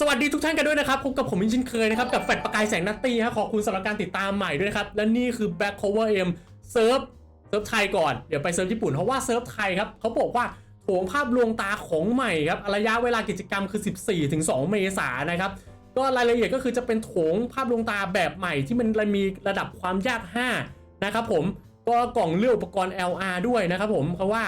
สวัสดีทุกท่านกันด้วยนะครับพบกับผมมินชินเคยนะครับ กับแฟดประกายแสงนัตตี้ฮะขอบคุณสำหรับการติดตามใหม่ด้วยนะครับ และนี่คือ Back Cover M เซิร์ฟเซิร์ฟไทยก่อน เดี๋ยวไปเซิร์ฟญี่ปุ่น เพราะว่าเซิร์ฟไทยครับเขาบอกว่าโถงภาพลวงตาของใหม่ครับระยะเวลากิจกรรมคือ 14-2 เมษายนนะครับก็รายละเอียดก็คือจะเป็นโถงภาพลวงตาแบบใหม่ที่มันมีระดับความยาก 5 นะครับผมก็กล่องเลือกอุปกรณ์ LR ด้วยนะครับผมเพราะว่า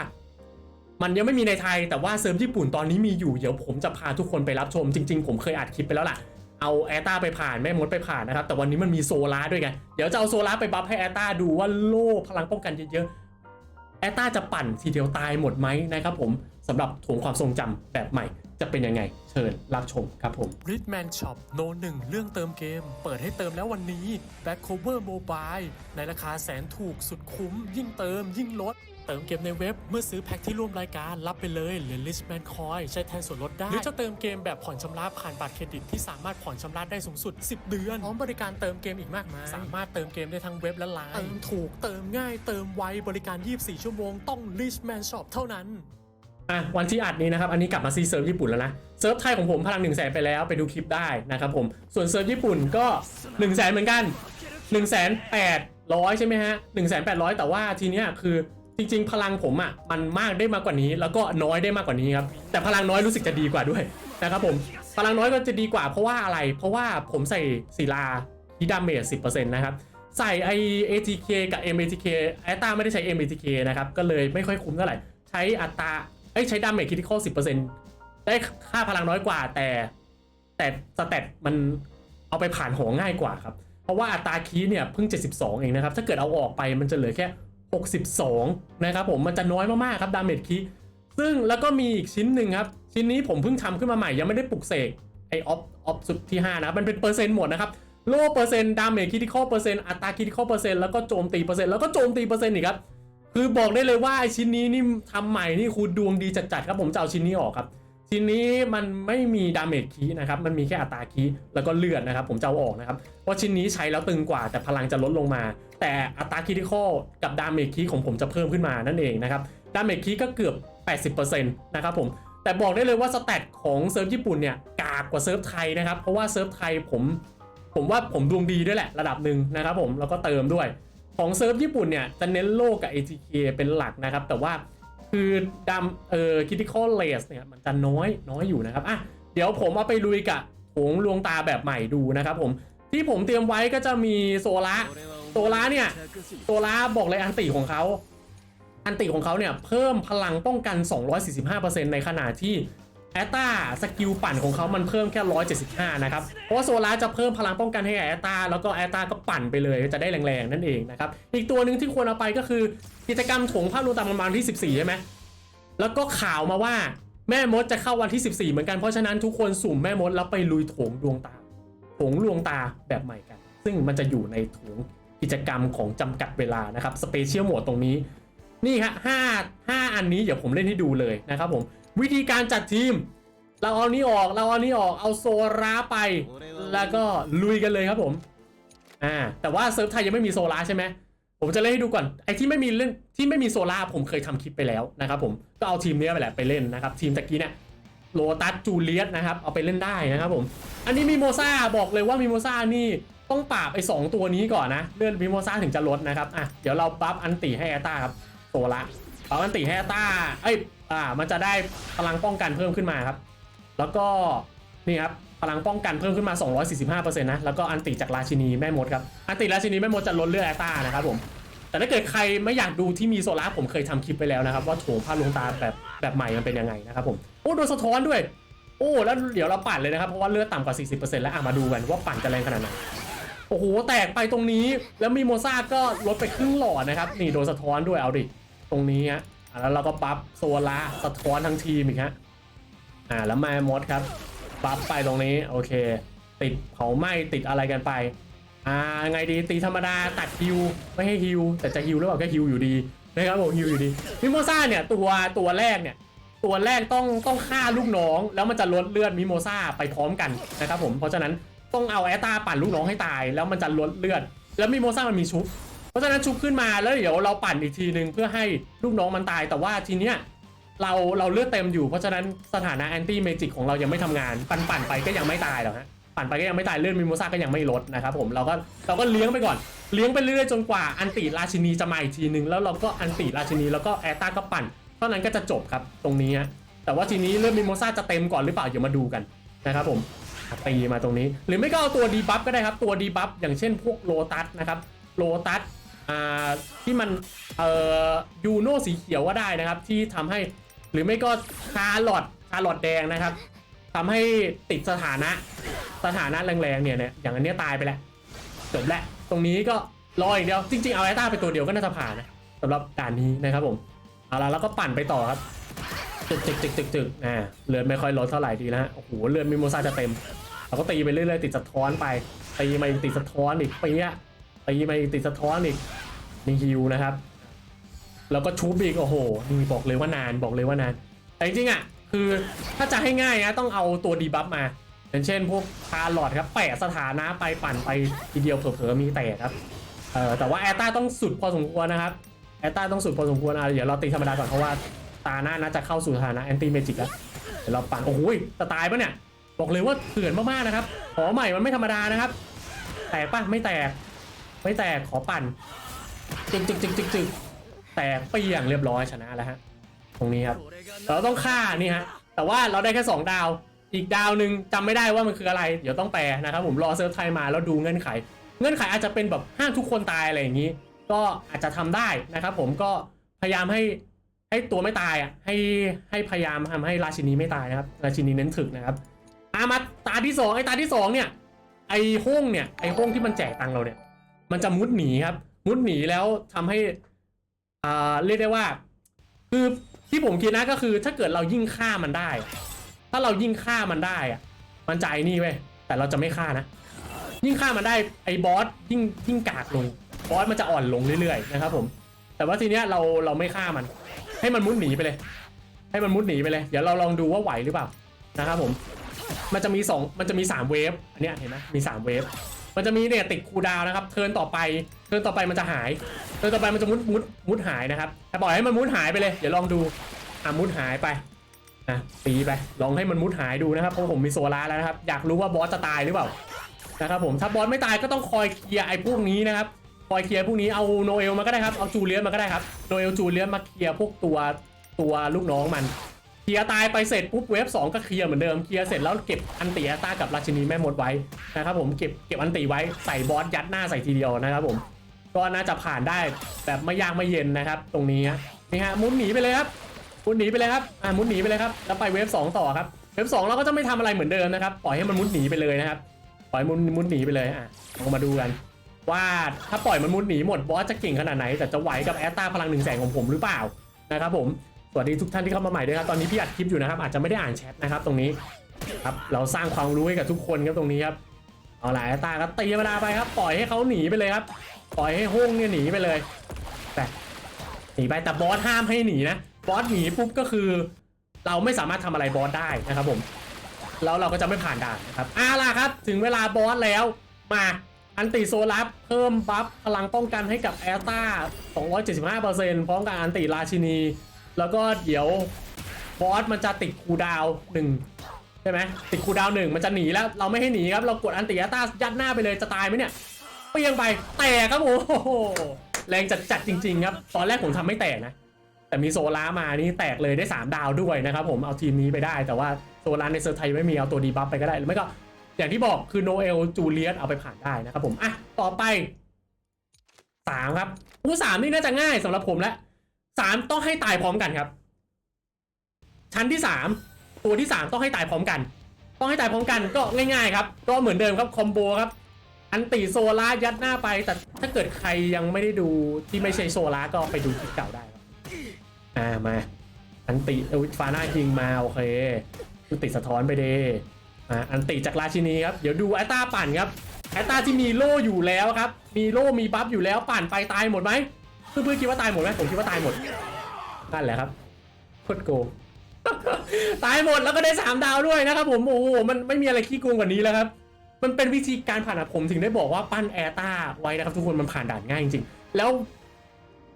มันยังไม่มีในไทยแต่ว่าเซิร์ฟญี่ปุ่นตอนนี้มีอยู่เดี๋ยวผมจะพาทุกคนไปรับชมจริง ๆ ผมเคยอัดคลิปไปแล้วล่ะเอาแอตตาไปผ่านแม่มดไปผ่านนะครับแต่วันนี้มันมีโซลาร์ด้วยไงเดี๋ยวจะเอาโซลาร์ไปบัฟให้แอตตาดูว่าโล่พลังป้องกันเยอะๆแอตตาจะปั่นทีเดียวตายหมดไหมนะครับผม สำหรับถงความทรงจำแบบใหม่ จะเป็นยังไง เชิญรับชมครับผม r i t m a n Shop โนหนึ่งเรื่องเติมเกม เปิดให้เติมแล้ววันนี้ Back Cover Mobile ในราคาแสนถูกสุดคุ้ม ยิ่งเติม ยิ่งลด เติมเกมในเว็บเมื่อซื้อแพ็คที่ร่วมรายการ รับไปเลยเหรียญ Richman Coin ใช้แทนส่วนลดได้ หรือจะเติมเกมแบบผ่อนชำระผ่านบัตรเครดิตที่สามารถผ่อนชำระได้สูงสุด 10 เดือนพร้อมบริการเติมเกมอีกมากมายสามารถเติมเกมได้ทั้งเว็บและไลน์เติมถูกเติมง่ายเติมไวบริการ 24 ชั่วโมงต้อง Richman Shop เท่านั้น อะวันที่อัดนี้นะครับอันนี้กลับมาซีเซิร์ฟญี่ปุ่นแล้วนะเซิร์ฟไทยของผมพลัง1นึ่งแสนไปแล้วไปดูคลิปได้นะครับผมส่วนเซิร์ฟญี่ปุ่นก็1นึ่งแสนเหมือนกัน1นึ่งแสนแปดร้อยใช่ไหมฮะหนึ่งแสนแปดร้อยแต่ว่าทีเนี้ยคือจริง ๆ พลังผมอะมันมากได้มากกว่านี้ แล้วก็น้อยได้มากกว่านี้ครับแต่พลังน้อยรู้สึกจะดีกว่าด้วยนะครับผมพลังน้อยก็จะดีกว่าเพราะว่าอะไร เพราะว่าผมใส่ศิลาที่ดาเมจ10%นะครับใส่ไอ ATK กับ MATK แอตตาไม่ได้ใช้ MATK นะครับก็เลยไม่ค่อยคุ้มเท่าไหร่ใช้อัตรา เอ้ยใช้ดาเมจคริติคอล10%ได้ค่าพลังน้อยกว่า แต่ แต่สเตตมันเอาไปผ่านหอง่ายกว่าครับ เพราะว่าอัตราคีย์เนี่ยเพิ่ง 72 เองนะครับ ถ้าเกิดเอาออกไปมันจะเหลือแค่ 62 นะครับผมมันจะน้อยมากๆครับดาเมจคีย์ซึ่งแล้วก็มีอีกชิ้นหนึ่งครับ ชิ้นนี้ผมเพิ่งทำขึ้นมาใหม่ยังไม่ได้ปลุกเสกไอออฟออฟสุดที่ 5 นะ มันเป็นเปอร์เซ็นต์หมดนะครับโล่เปอร์เซ็นต์ดาเมจคริติคอลเปอร์เซ็นต์อัตราคริติคอลเปอร์เซ็นต์แล้วก็โจมตีเปอร์เซ็นต์แล้วก็โจมตีเปอร์เซ็นต์อีกครับ คือบอกได้เลยว่าไอชิ้นนี้นี่ทำใหม่นี่คุณดวงดีจัดๆครับผมจะเอาชิ้นนี้ออกครับชิ้นนี้มันไม่มีดาเมจคีย์นะครับมันมีแค่อัตราคีย์แล้วก็เลือดนะครับ ผมจะเอาออกนะครับเพราะชิ้นนี้ใช้แล้วตึงกว่าแต่พลังจะลดลงมา แต่อัตราคริติคอกับดาเมจคีย์ของผมจะเพิ่มขึ้นมานั่นเองนะครับดาเมจคีย์ก็เกือบ 80%นะครับผมแต่บอกได้เลยว่าสแตทของเซิร์ฟญี่ปุ่นเนี่ยกากกว่าเซิร์ฟไทยนะครับเพราะว่าเซิร์ฟไทยผมผมว่าผมดวงดีด้วยแหละระดับหนึ่งนะครับผมแล้วก็เติมด้วย ของเซิร์ฟญี่ปุ่นเนี่ยจะเน้นโลกับ ATK เป็นหลักนะครับ แต่ว่าคือดำเอ่อ critical race เนี่ยมันจะน้อยน้อยอยู่นะครับอะเดี๋ยวผมเอาไปลุยกับโถงลวงตาแบบใหม่ดูนะครับผมที่ผมเตรียมไว้ก็จะมีโซล่าโซล่าเนี่ยโซล่าบอกเลยอันติของเขาอันติของเขาเนี่ยเพิ่มพลังป้องกัน 245%ในขณะที่ แอตตาสกิลปั่นของเขามันเพิ่มแค่ 175 นะครับ เพราะว่าโซลาร์จะเพิ่มพลังป้องกันให้แอตตาแล้วก็แอตตาก็ปั่นไปเลยจะได้แรงๆ นั่นเองนะครับ อีกตัวหนึ่งที่ควรเอาไปก็คือกิจกรรมถงภาพลวงตาประมาณที่ 14 ใช่ไหม แล้วก็ข่าวมาว่าแม่มดจะเข้าวันที่ 14 เหมือนกันเพราะฉะนั้นทุกคนสุ่มแม่มดแล้วไปลุยโถงดวงตาโถงลวงตาแบบใหม่กัน ซึ่งมันจะอยู่ในโถงกิจกรรมของจำกัดเวลานะครับสเปเชียลโหมดตรงนี้นี่ครับห้าห้าอันนี้เดี๋ยวผมเล่นให้ดูเลยนะครับผม วิธีการจัดทีม เราเอานี้ออกเราเอานี้ออกเอาโซราไป แล้วก็ลุยกันเลยครับผมอ่าแต่ว่าเซิร์ฟไทยยังไม่มีโซลาร์ใช่ไหมผมจะเล่นให้ดูก่อนไอ้ที่ไม่มีเล่นที่ไม่มีโซลาร์ผมเคยทำคลิปไปแล้วนะครับผมก็เอาทีมนี้ไปแหละไปเล่นนะครับ ทีมตะกี้เนี่ยโลตัสจูเลียสนะครับเอาไปเล่นได้นะครับผม อันนี้มิโมซาบอกเลยว่ามิโมซานี่ต้องปราบไอ้สองตัวนี้ก่อนนะเลื่อนมิโมซาถึงจะลดนะครับอะเดี๋ยวเราบัฟอันติให้แอตตาครับโซละบัฟอันติให้แอตตาเอ้ย อ่า มันจะได้พลังป้องกันเพิ่มขึ้นมาครับ แล้วก็นี่ครับพลังป้องกันเพิ่มขึ้นมา 245%นะ แล้วก็อันติจากราชินีแม่มดครับ อันติราชินีแม่มดจะลดเลือดแอตตานะครับผม แต่ถ้าเกิดใครไม่อยากดูที่มีโซล่าร์ผมเคยทำคลิปไปแล้วนะครับ ว่าโถงผ้าลงตาแบบแบบใหม่มันเป็นยังไงนะครับผม โอ้โดนสะท้อนด้วย โอ้แล้วเดี๋ยวเราปั่นเลยนะครับ เพราะว่าเลือดต่ำกว่า 40%แล้วอะมาดูกันว่าปั่นจะแรงขนาดไหน โอ้โหแตกไปตรงนี้ แล้วมีโมซ่าก็ลดไปครึ่งหลอดนะครับ นี่โดนสะท้อนด้วยเอาดิ ตรงนี้ฮะ แล้วเราก็บัฟโซล่าสะท้อนทั้งทีมอีกฮะอ่าแล้วม่มดครับบัฟไปตรงนี้โอเค ติดเผาไหม้ติดอะไรกันไปอ่าไงดีตีธรรมดาตัดฮิวไม่ให้ฮิวแต่จะฮิวหรือเปล่าก็ฮิวอยู่ดีนะครับผมฮิวอยู่ดีมิโมซ่าเนี่ยตัวตัวแรกเนี่ยตัวแรกต้องต้องฆ่าลูกน้อง แล้วมันจะลดเลือดมิโมซ่าไปพร้อมกันนะครับผมเพราะฉะนั้นต้องเอาแอตตาปั่นลูกน้องให้ตาย แล้วมันจะลดเลือด แล้วมิโมซ่ามันมีชุบ ราะฉะนั้นชุบขึ้นมาแล้วเดี๋ยวเราปั่นอีกทีนึงเพื่อให้ลูกน้องมันตายแต่ว่าทีเนี้ยเราเราเลือดเต็มอยู่เพราะฉะนั้นสถานะแอนตี้เมจิกของเรายังไม่ทำงาน ปั่นปั่นไปก็ยังไม่ตายหรอกฮะปั่นไปก็ยังไม่ตายเลือดมิโมซ่าก็ยังไม่ลดนะครับผมเราก็เราก็เลี้ยงไปก่อน เลี้ยงไปเรื่อยๆจนกว่าอันติราชินีจะมาอีกทีนึงแล้วเราก็อันติราชินีแล้วก็แอตตาก็ปั่นเท่านั้นก็จะจบครับตรงนี้แต่ว่าทีนี้เลือดมิโมซ่าจะเต็มก่อนหรือเปล่าเดี๋ยวมาดูกันนะครับผมตีมาตรงนี้ หรือไม่ก็เอาตัวดีบัฟก็ได้ครับตัวดีบัฟอย่างเช่นพวกโลตัสนะครับโลตัส อ่าที่มันเอ่อยูโนสีเขียวก็ได้นะครับ ที่ทำให้หรือไม่ก็คาร์ลอดคาร์ลอดแดงนะครับทำให้ติดสถานะสถานะแรงๆเนี่ยเนี่ยอย่างอันเนี้ยตายไปแล้วจบแล้วตรงนี้ก็รออย่างเดียวจริงๆเอาไอต้าไปตัวเดียวก็น่าจะผ่านนะสำหรับด่านนี้นะครับผมเอาละแล้วก็ปั่นไปต่อครับจึกจึกจึกจึกจึกอ่าเลือดไม่ค่อยลดเท่าไหร่ดีแล้วฮะโอ้โหเลือดมิโมซาจะเต็มเราก็ตีไปเรื่อยๆติดสะท้อนไปตีมาติดสะท้อนอีกไปเปี้ย ตีมาอีกติดสะท้อนอีกนี่ฮิวนะครับ แล้วก็ชูบอีกโอ้โหนี่บอกเลยว่านานบอกเลยว่านาน แต่จริงๆอะคือถ้าจะให้ง่ายนะต้องเอาตัวดีบัฟมาอย่างเช่น พวกคาร์ลอดครับแปะสถานะไปปั่นไปทีเดียวเผลอๆมีแตกครับเออแต่ว่าแอตตาต้องสุดพอสมควรนะครับแอตตาต้องสุดพอสมควรอะเดี๋ยวเราตีธรรมดาก่อนเพราะว่าตาหน้าน่าจะเข้าสู่สถานะแอนตี้เมจิกแล้วเดี๋ยวเราปั่นโอ้โหยจะตายปะเนี่ยบอกเลยว่าเถื่อนมากๆนะครับขอใหม่มันไม่ธรรมดานะครับ แตกปะไม่แตก ไม่แตกขอปั่นจึกจึกจึกจึกจึกแตกเปรี้ยงเรียบร้อยชนะแล้วฮะ ตรงนี้ครับ เราต้องฆ่านี่ฮะ แต่ว่าเราได้แค่ 2 ดาว อีกดาวหนึ่งจำไม่ได้ว่ามันคืออะไร เดี๋ยวต้องแปลนะครับผมรอเซิร์ฟไทยมาแล้วดูเงื่อนไข เงื่อนไขอาจจะเป็นแบบห้ามทุกคนตายอะไรอย่างนี้ ก็อาจจะทำได้นะครับผมก็พยายามให้ให้ตัวไม่ตายอะให้ให้พยายามทำให้ราชินีไม่ตายนะครับราชินีเน้นถึกนะครับอามาตาที่สองไอ้ตาที่สองเนี่ยไอ้ห้องเนี่ยไอ้ห้องที่มันแจกตังเราเนี่ย มันจะมุดหนีครับ มุดหนีแล้วทำให้อ่าเรียกได้ว่า คือที่ผมคิดนะก็คือ ถ้าเกิดเรายิ่งฆ่ามันได้ ถ้าเรายิ่งฆ่ามันได้อะมันใจนี่เว้ยแต่เราจะไม่ฆ่านะ ยิ่งฆ่ามันได้ไอ้บอสยิ่งยิ่งกากลงบอสมันจะอ่อนลงเรื่อยๆนะครับผม แต่ว่าทีเนี้ยเราเราไม่ฆ่ามัน ให้มันมุดหนีไปเลย ให้มันมุดหนีไปเลย เดี๋ยวเราลองดูว่าไหวหรือเปล่านะครับผม มันจะมีสองมันจะมีสามเวฟ อันเนี้ยเห็นไหมมีสามเวฟ มันจะมีเนี่ยติดคูดาวน์นะครับ เทิร์นต่อไป เทิร์นต่อไปมันจะหาย เทิร์นต่อไปมันจะมุดมุดมุดหายนะครับแต่ปล่อยให้มันมุดหายไปเลย เดี๋ยวลองดู อะมุดหายไปนะตีไป ลองให้มันมุดหายดูนะครับ เพราะผมมีโซล่าแล้วนะครับ อยากรู้ว่าบอสจะตายหรือเปล่า นะครับผม ถ้าบอสไม่ตายก็ต้องคอยเคลียร์ไอ้พวกนี้นะครับ คอยเคลียร์พวกนี้ เอาโนเอลมาก็ได้ครับ เอาจูเลียนมาก็ได้ครับ โนเอลจูเลียนมาเคลียร์พวกตัวตัวลูกน้องมัน เคลียร์ตายไปเสร็จปุ๊บเวฟสองก็เคลียร์เหมือนเดิมเคลียร์เสร็จแล้วเก็บอันติอาตากับราชินีแม่มดไว้นะครับผมเก็บเก็บอันติไว้ใส่บอสยัดหน้าใส่ทีเดียวนะครับผมก็น่าจะผ่านได้แบบไม่ยากไม่เย็นนะครับ ตรงนี้นี่ฮะมุดหนีไปเลยครับมุดหนีไปเลยครับอ่ามุดหนีไปเลยครับแล้วไปเวฟสองต่อครับเวฟสองเราก็จะไม่ทำอะไรเหมือนเดิมนะครับปล่อยให้มันมุดหนีไปเลยนะครับปล่อยมันมุดหนีไปเลยอะลองมาดูกันว่าถ้าปล่อยมันมุดหนีหมดบอสจะเก่งขนาดไหนแต่จะไหวกับแอตตาพลังหนึ่งแสงของผมหรือเปล่านะครับผม วัสดีทุกท่านที่เข้ามาใหม่ด้วยครับตอนนี้พี่อัดคลิปอยู่นะครับ อาจจะไม่ได้อ่านแชทนะครับ ตรงนี้ครับเราสร้างความรู้ให้กับทุกคนครับตรงนี้ครับเอาล่ะแอตาก็ตีเวลาไปครับ ปล่อยให้เขาหนีไปเลยครับ ปล่อยให้ห้องเนี่ยหนีไปเลย แต่หนีไปแต่บอสห้ามให้หนีนะบอสหนีปุ๊บก็คือ เราไม่สามารถทำอะไรบอสได้นะครับผมแล้วเราก็จะไม่ผ่านด่านนะครับอ่าล่ะครับ ถึงเวลาบอสแล้วมาอันติโซลับเพิ่มบัฟพลังป้องกันให้กับแอตตา275%พร้อมกับอันติราชินี แล้วก็เดี๋ยวบอสมันจะติดคูดาวหนึ่งใช่ไหมติดคูดาวหนึ่งมันจะหนีแล้ว เราไม่ให้หนีครับ เรากดอันติแอตายัดหน้าไปเลยจะตายไหมเนี่ยเปียงไปแตกครับโอ้โหแรงจัดจัดจริง ๆ ครับ ตอนแรกผมทำไม่แตกนะ แต่มีโซล่ามานี่แตกเลยได้ 3 ดาวด้วยนะครับผมเอาทีมนี้ไปได้ แต่ว่าโซล่าในเซอร์ไทยไม่มีเอาตัวดีบัฟไปก็ได้หรือไม่ก็ อย่างที่บอกคือโนเอลจูเลียสเอาไปผ่านได้นะครับผมอะต่อไป3ครับอู้สามนี่น่าจะง่ายสำหรับผมแล้ว สามต้องให้ตายพร้อมกันครับ ชั้นที่3ตัวที่3ต้องให้ตายพร้อมกัน ต้องให้ตายพร้อมกันก็ง่ายๆครับ ก็เหมือนเดิมครับคอมโบครับ อันติโซล่ายัดหน้าไป แต่ถ้าเกิดใครยังไม่ได้ดูที่ไม่ใช่โซล่าก็ไปดูคลิปเก่าได้ครับอ่ามา อันติเอาฟาน่ายิงมาโอเคติดสะท้อนไปเดอ่าอันติจากราชินีครับเดี๋ยวดูแอตตาปั่นครับแอตตาที่มีโล่อยู่แล้วครับ มีโล่มีบัฟอยู่แล้วปั่นไปตายหมดไหม เพื่อนๆคิดว่าตายหมดไหมผมคิดว่าตายหมดนั่นแหละครับโคตรโกงตายหมดแล้วก็ได้สามดาวด้วยนะครับผมโอ้โหมันไม่มีอะไรขี้โกงกว่านี้แล้วครับมันเป็นวิธีการผ่านผมถึงได้บอกว่าปั้นแอร์ต้าไว้นะครับทุกคนมันผ่านด่านง่ายจริงๆแล้ว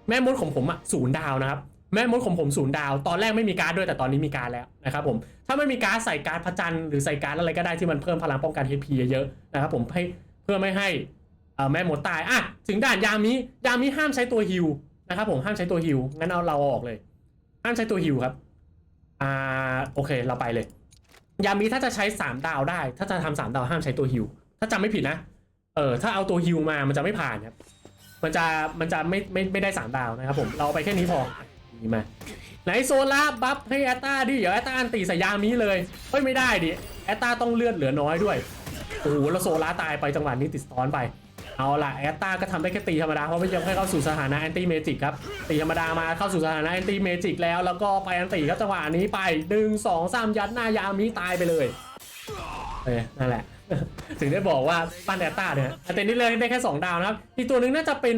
แม่มดของผมอะศูนย์ดาวนะครับแม่มดของผมศูนย์ดาว ตอนแรกไม่มีการ์ดด้วยแต่ตอนนี้มีการ์ดแล้วนะครับผมถ้าไม่มีการ์ดใส่การ์ดพระจันทร์หรือใส่การ์ดอะไรก็ได้ที่มันเพิ่มพลังป้องกัน HP เยอะๆนะครับผมให้เพื่อไม่ให้ แม่หมดตายอะถึงด่านยามิยามิห้ามใช้ตัวฮิวนะครับผมห้ามใช้ตัวฮิวงั้นเอาเราออกเลย ห้ามใช้ตัวฮิวครับอ่าโอเคเราไปเลย ยามิถ้าจะใช้สามดาวได้ ถ้าจะทำสามดาวห้ามใช้ตัวฮิวถ้าจำไม่ผิดนะเออถ้าเอาตัวฮิวมามันจะไม่ผ่านครับมันจะมันจะไม่ไม่ไม่ได้สามดาวนะครับผมเราไปแค่นี้พอนี่มาไหนโซล่าบัฟให้แอตตาดิเดี๋ยวแอตตาอันตีใส่ยามีเลยเฮ้ยไม่ได้ดิแอตตาต้องเลือดเหลือน้อยด้วยโอ้โหแล้วโซล่าตายไปจังหวะนี้ติดสตอนไป เอาล่ะแอตตาก็ทำได้แค่ตีธรรมดาเพราะไม่ยังให้เข้าสู่สถานะแอนตี้เมจิกครับตีธรรมดามาเข้าสู่สถานะแอนตี้เมจิกแล้วแล้วก็ไปอันตีครับจังหวะนี้ไปหนึ่งสองสามยัดหน้ายามีตายไปเลยเอ้ยนั่นแหละ ถึงได้บอกว่าปั้นแอตตาเนี่ยแต่นี่เลยได้แค่ 2 ดาวนะครับอีกตัวหนึ่งน่าจะเป็น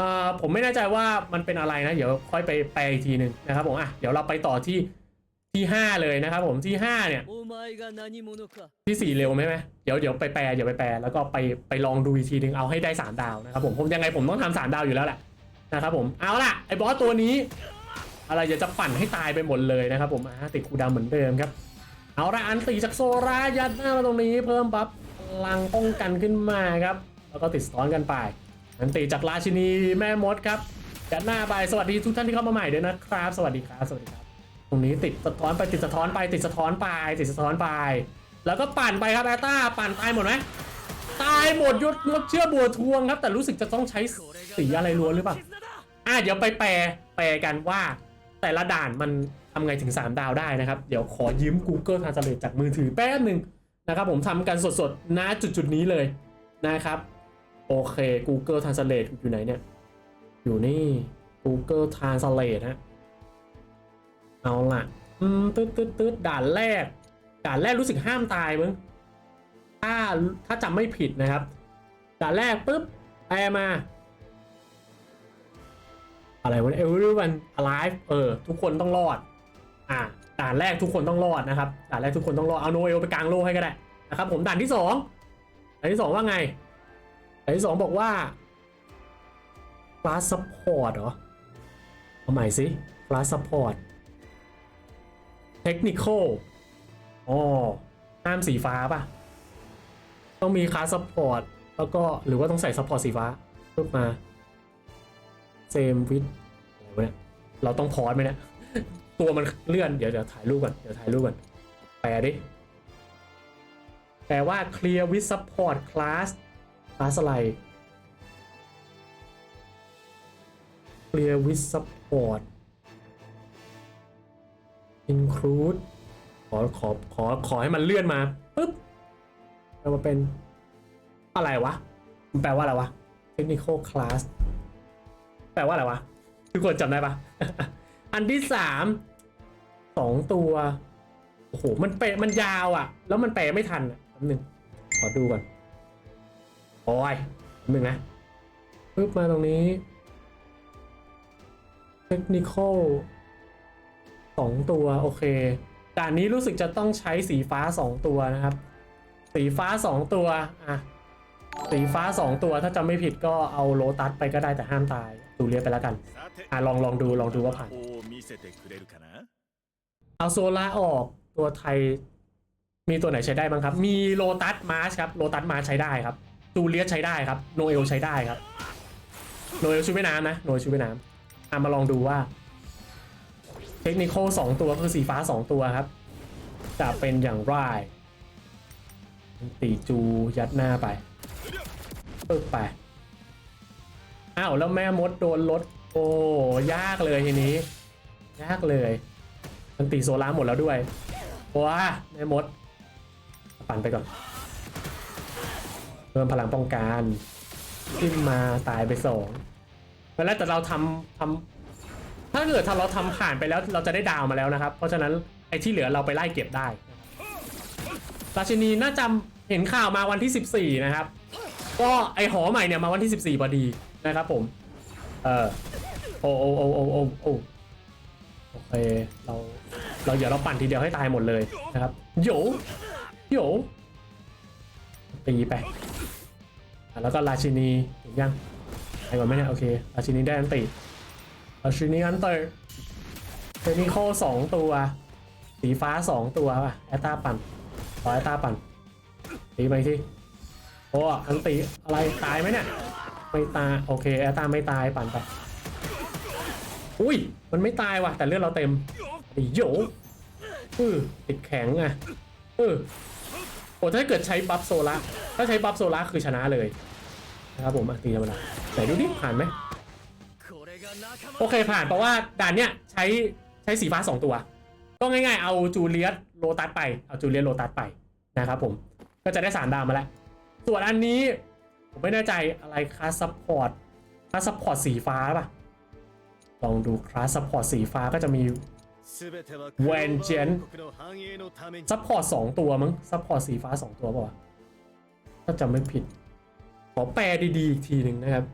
อ่อผมไม่แน่ใจว่ามันเป็นอะไรนะ เดี๋ยวค่อยไปแปลอีกทีหนึ่งนะครับผมอะเดี๋ยวเราไปต่อที่ ที่ห้าเลยนะครับผมที่ห้าเนี่ยที่สี่เร็วไหมไหมเดี๋ยวเดี๋ยวไปแปลเดี๋ยวไปแปลแล้วก็ไปไปลองดูอีกทีหนึ่งเอาให้ได้สามดาวนะครับผมผมยังไงผมต้องทำสามดาวอยู่แล้วแหละนะครับผมเอาล่ะไอ้บอสตัวนี้ อะไรจะจะปั่นให้ตายไปหมดเลยนะครับผมติดคูดาวเหมือนเดิมครับ เอาละอันตีจากโซรายัดหน้ามาตรงนี้เพิ่มบัฟลังป้องกันขึ้นมาครับ แล้วก็ติดซ้อนกันไป อันตีจากราชินีแม่มดครับยัดหน้าไปสวัสดีทุกท่านที่เข้ามาใหม่ด้วยนะครับ สวัสดีครับสวัสดีครับ ตรงนี้ติดสะท้อนไปติดสะท้อนไปติดสะท้อนไปติดสะท้อนไป แล้วก็ปั่นไปครับแอตตาปั่นตายหมดไหมตายหมดยศงดเชื่อบัวทวงครับ แต่รู้สึกจะต้องใช้สีอะไรล้วนหรือเปล่าอะเดี๋ยวไปแปลแปลกันว่าแต่ละด่านมันทำไงถึง 3 ดาวได้นะครับ เดี๋ยวขอยืม Google Translate จากมือถือแป๊บหนึ่งนะครับผมทำกันสดๆณจุดจุดๆนี้เลยนะครับ โอเค Google Translate อยู่ไหนเนี่ย อยู่นี่ Google Translate ฮะ เอาล่ะ อืมตึ๊ดตึ๊ดตึ๊ดด่านแรก ด่านแรกรู้สึกห้ามตายมึงถ้าถ้าจำไม่ผิดนะครับ ด่านแรกปุ๊บแปลมา อะไรวะ everyone alive เออ ทุกคนต้องรอด อ่า ด่านแรกทุกคนต้องรอดนะครับ ด่านแรกทุกคนต้องรอด เอาโนเอลไปกลางโลกให้ก็ได้นะครับ ผมด่านที่สองด่านที่สองว่าไง ด่านที่สองบอกว่า class support เหรอเอาใหม่สิ class support technical อ๋อห้ามสีฟ้าป่ะ ต้องมี class support แล้วก็หรือว่าต้องใส่ support สีฟ้าปึ๊บมาเซมวิดอะไรวะเนี่ยเราต้องพอสไหมเนี่ย ตัวมันเลื่อนเดี๋ยวเดี๋ยวถ่ายรูปก่อนเดี๋ยวถ่ายรูปก่อนแปลดิแปลว่า clear with support class class อะไร clear with support include ขอขอขอขอให้มันเลื่อนมาปึ๊บแปลว่าเป็นอะไรวะมันแปลว่าอะไรวะ technical class แปลว่าอะไรวะ ทุกคนจำได้ปะอันที่สามสองตัว โอ้โห มันเปมันยาวอะ แล้วมันแปลไม่ทันอะแป๊บนึงขอดูก่อนโอ้ยแป๊บนึงนะปึ๊บมาตรงนี้ technical สองตัวโอเคด่านนี้รู้สึกจะต้องใช้สีฟ้าสองตัวนะครับ สีฟ้าสองตัวอะสีฟ้าสองตัวถ้าจำไม่ผิดก็เอาโลตัสไปก็ได้แต่ห้ามตายดูเรียบไปแล้วกันอะลองลองดูลองดูว่าผ่านเอาโซล่าออกตัวไทย มีตัวไหนใช้ได้บ้างครับ มีโลตัสมาร์ชครับโลตัสมาร์ชใช้ได้ครับดูเลียใช้ได้ครับโนเอลใช้ได้ครับโนเอลช่วยไม่น้ำนะโนเอลช่วยไม่น้ำอะมาลองดูว่า เทคนิคสองตัวคือสีฟ้าสองตัวครับ จะเป็นอย่างไรตีจูยัดหน้าไปปึ๊บไป อ้าว แล้วแม่มดโดนรถโอ้ยากเลยทีนี้ ยากเลย มันตีโซล่าหมดแล้วด้วยว้าแม่มด ปั่นไปก่อน เพิ่มพลังป้องกัน ขึ้นมาตายไปสองแล้วแต่เราทำทำ ถ้าเกิดถ้าเราทำผ่านไปแล้วเราจะได้ดาวมาแล้วนะครับ เพราะฉะนั้นไอ้ที่เหลือเราไปไล่เก็บได้ราชินีน่าจะเห็นข่าวมาวันที่ 14 นะครับ ก็ไอหอใหม่เนี่ยมาวันที่ 14พอดีนะครับผม เออโอ้โอ้โอ้โอ้โอ้โอ้โอเคเราเราเดี๋ยวเราปั่นทีเดียวให้ตายหมดเลยนะครับโยโยตีไปแล้วก็ราชินีเห็นยังไปก่อนไหมเนี่ยโอเคราชินีได้อันตี เอาชินีอันเตอร์เทนิโคสองตัว สีฟ้าสองตัวป่ะแอตตาปั่นขอแอตตาปั่นตีไปที่โอ้อันตีอะไรตายไหมเนี่ยไม่ตายโอเคแอตตาไม่ตายปั่นไปอุ้ย มันไม่ตายว่ะ แต่เลือดเราเต็มไอ้โยเออติดแข็งอะเออโอ้ถ้าเกิดใช้บัฟโซล่าถ้าใช้บัฟโซล่าคือชนะเลยนะครับผมตีธรรมดาไหนดูดิผ่านไหม โอเคผ่านเพราะว่าด่านเนี้ยใช้ใช้สีฟ้า2ตัว ก็ง่ายๆ เอาจูเลียสโลตัสไปเอาจูเลียสโลตัสไปนะครับผมก็จะได้สามดาวมาแล้ว ส่วนอันนี้ผมไม่แน่ใจอะไรคลาสซัพพอร์ตคลาสซัพพอร์ตสีฟ้าป่ะลองดูคลาสซัพพอร์ตสีฟ้าก็จะมีเวนเจนซัพพอร์ตสองตัวมั้งซัพพอร์ตสีฟ้า2ตัวป่ะถ้าจำไม่ผิด ขอแปลดีๆอีกทีหนึ่งนะครับ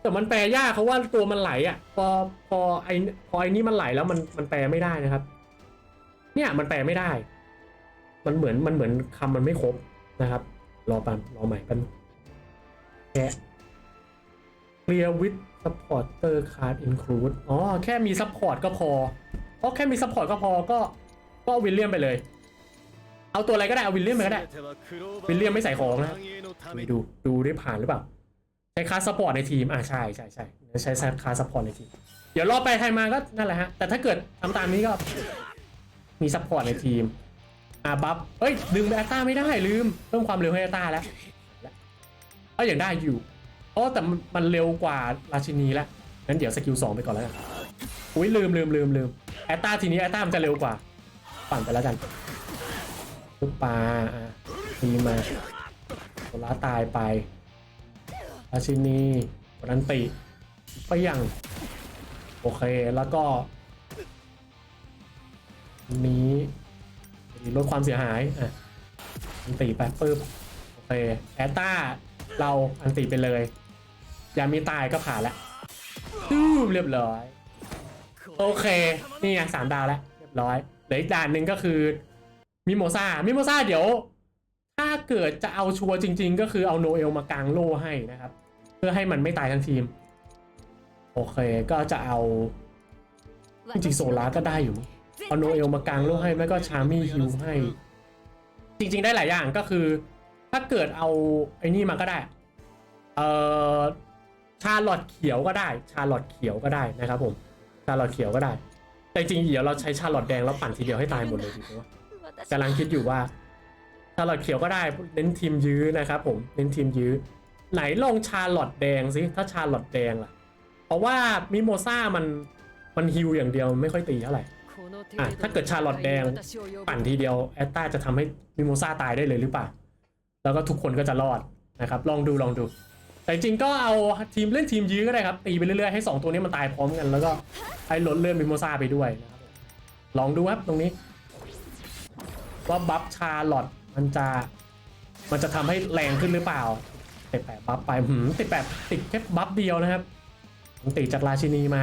แต่มันแปลยากเพราะว่าตัวมันไหลอะ พอพอไอพอไอนี่มันไหลแล้วมันมันแปลไม่ได้นะครับ เนี่ยมันแปลไม่ได้ มันเหมือนมันเหมือนคำมันไม่ครบนะครับ รอปันรอใหม่ปันแกะ clear with supporter card include อ๋อแค่มี support ก็พอเพราะแค่มี support ก็พอก็ก็วิลเลียมไปเลย เอาตัวอะไรก็ได้เอาวิลเลียมไปก็ได้ วิลเลียมไม่ใส่ของนะ ดูดูดูได้ผ่านหรือเปล่า ช้คาสปอร์ตในทีม อ่าใช่ใช่ใช่ใช้คาสปอร์ตในทีม เดี๋ยวรอไปไทยมาก็นั่นแหละฮะ แต่ถ้าเกิดทำตามนี้ก็ มีซัพพอร์ตในทีม อ่าบัฟเอ้ย ดึงแอตตาไม่ได้ลืม เพิ่มความเร็วให้แอตตาแล้วก็อย่างได้อยู่อ๋อแต่มันเร็วกว่าราชินีแล้วงั้นเดี๋ยวสกิลสองไปก่อนแล้วกันอุ้ยลืมลืมลืมลืมแอตตาทีนี้แอตตามันจะเร็วกว่า ปั่นไปแล้วกันปุ๊บปลาอะทีมาโซล่าตายไป ราชินีปรันติไปยังโอเคแล้วก็นี้ลดความเสียหายอะอันติไปปึ๊บโอเคแอตตาเราอันติไปเลยอย่ามีตายก็ผ่านแล้วตูมเรียบร้อย โอเค นี่ไงสามดาวแล้วเรียบร้อยเหลืออีกด่านหนึ่งก็คือมิโมซามิโมซาเดี๋ยว ถ้าเกิดจะเอาชัวร์จริง ๆ ก็คือเอาโนเอลมากางโล่ให้นะครับ เพื่อให้มันไม่ตายทั้งทีม โอเคก็จะเอา จริงๆโซลาร์ก็ได้อยู่มั้งเอาโนเอลมากางโล่ให้ไม่ก็ชามี่ฮิวให้ จริง ๆ ได้หลายอย่างก็คือ ถ้าเกิดเอาไอ้นี่มาก็ได้ เอ่อชาลอตเขียวก็ได้ ชาลอตเขียวก็ได้นะครับผมชาลอตเขียวก็ได้ แต่จริงๆเดี๋ยวเราใช้ชาลอตแดงแล้วปั่นทีเดียวให้ตายหมดเลยดีกว่ากำลังคิดอยู่ว่า ชาลอตเขียวก็ได้เน้นทีมยื้อนะครับผมเน้นทีมยื้อ ไหนลองชาลอตแดงสิถ้าชาลอตแดงล่ะ เพราะว่ามิโมซ่ามันมันฮิวอย่างเดียวไม่ค่อยตีเท่าไหร่อะถ้าเกิดชาลอตแดงปั่นทีเดียวแอตตาจะทำให้มิโมซ่าตายได้เลยหรือเปล่า แล้วก็ทุกคนก็จะรอดนะครับลองดูลองดู แต่จริงก็เอาทีมเล่นทีมยื้อก็ได้ครับตีไปเรื่อยๆให้ 2 ตัวนี้มันตายพร้อมกัน แล้วก็ให้ลดเลื่อนมิโมซ่าไปด้วยนะครับลองดูครับตรงนี้ว่าบัฟชาลอต มันจะ มันจะทำให้แรงขึ้นหรือเปล่าติดแปดบัฟไปหืมติดแปดติดแค่บัฟเดียวนะครับติดจากราชินีมา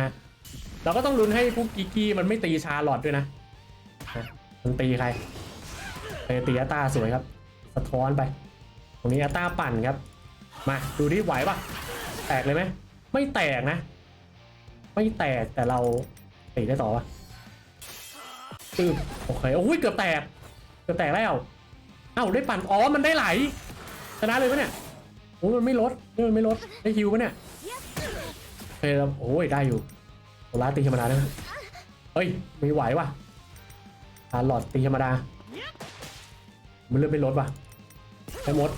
เราก็ต้องลุ้นให้พวกกิกี้มันไม่ตีชาลอตด้วยนะมันตีใครไปตีอัตาสวยครับ สะท้อนไป ตรงนี้อัตาปั่นครับ มาดูดิไหวปะแตกเลยไหมไม่แตกนะ ไม่แตกแต่เราตีได้ต่อวะตึบโอเคโอ้ยเกือบแตกเกือบแตกแล้ว เอ้าได้ปั่นอ๋อมันได้ไหลชนะเลยปะเนี่ยโอ้ยมันไม่ลดนี่มันไม่ลดได้ฮิวปะเนี่ยโอเคแล้วโอ้ยได้อยู่โซล่าตีธรรมดาได้เฮ้ยมีไหวว่ะตาหลอดตีธรรมดา มันเลื่อนไม่ลดว่ะไอ้มด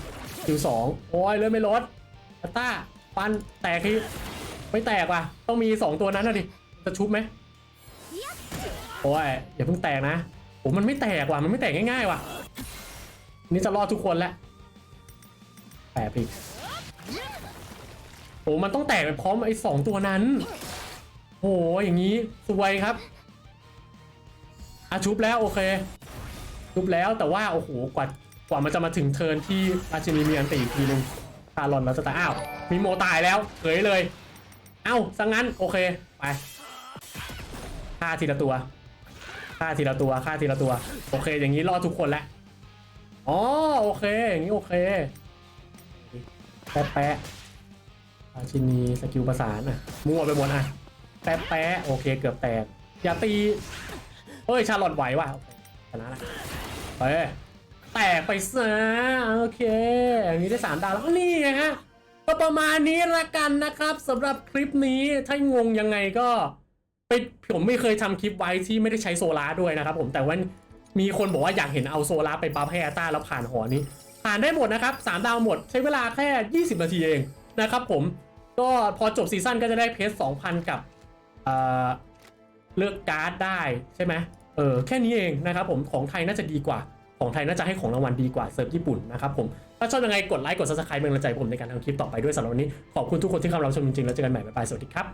คิวสองโอ้ยเลื่อนไม่ลดตาต้าปันแตกทีไม่แตกว่ะ ต้องมีสองตัวนั้นนะดิจะชุบไหมโอ้ยอย่าเพิ่งแตกนะโอ้มันไม่แตกว่ะมันไม่แตกง่ายๆว่ะ นี่จะรอดทุกคนแล้วแตกพี่โอ้มันต้องแตกไปพร้อมไอ้สองตัวนั้นโอ้อย่างนี้สวยครับอาชุบแล้วโอเคชุบแล้วแต่ว่าโอ้โหกว่ากว่ามันจะมาถึงเทิร์นที่ราชินีมีอันตีอีกทีนึงคาร์ลอนแล้วจะตายอ้าวมีโมตายแล้วเผยเลย เอ้าสังงั้นโอเคไปฆ่าทีละตัวฆ่าทีละตัวฆ่าทีละตัว โอเค อย่างนี้รอดทุกคนแล้ว อ๋อโอเคอย่างนี้โอเคแปะแปะราชินีสกิลประสานอะมั่วไปหมดอะแปแปะแปะโอเคเกือบแตกอย่าตีเอ้ยชาลอตไหวว่ะชนะละเฮ้ยแตกไปซะโอเคอย่างนี้ได้สามดาวแล้วนี่ไงฮะก็ประมาณนี้ละกันนะครับสำหรับคลิปนี้ถ้างงยังไงก็ไปผมไม่เคยทำคลิปไว้ที่ไม่ได้ใช้โซลาร์ด้วยนะครับผมแต่ว่า มีคนบอกว่าอยากเห็นเอาโซลาร์ไปบัฟให้อาต้าแล้วผ่านหอนี้ ผ่านได้หมดนะครับสามดาวหมดใช้เวลาแค่ 20 นาทีเองนะครับผมก็พอจบซีซั่นก็จะได้เพชร2,000 กับเอ่อเลือกการ์ดได้ใช่ไหมเออแค่นี้เองนะครับผมของไทยน่าจะดีกว่า ของไทยน่าจะให้ของรางวัลดีกว่าเซิร์ฟญี่ปุ่นนะครับผม ถ้าชอบยังไงกดไลค์กด subscribe เป็นกำลังใจผมในการทำคลิปต่อไปด้วยสำหรับวันนี้ ขอบคุณทุกคนที่เข้ารับชมจริงๆแล้วเจอกันใหม่บ๊ายบายสวัสดีครับ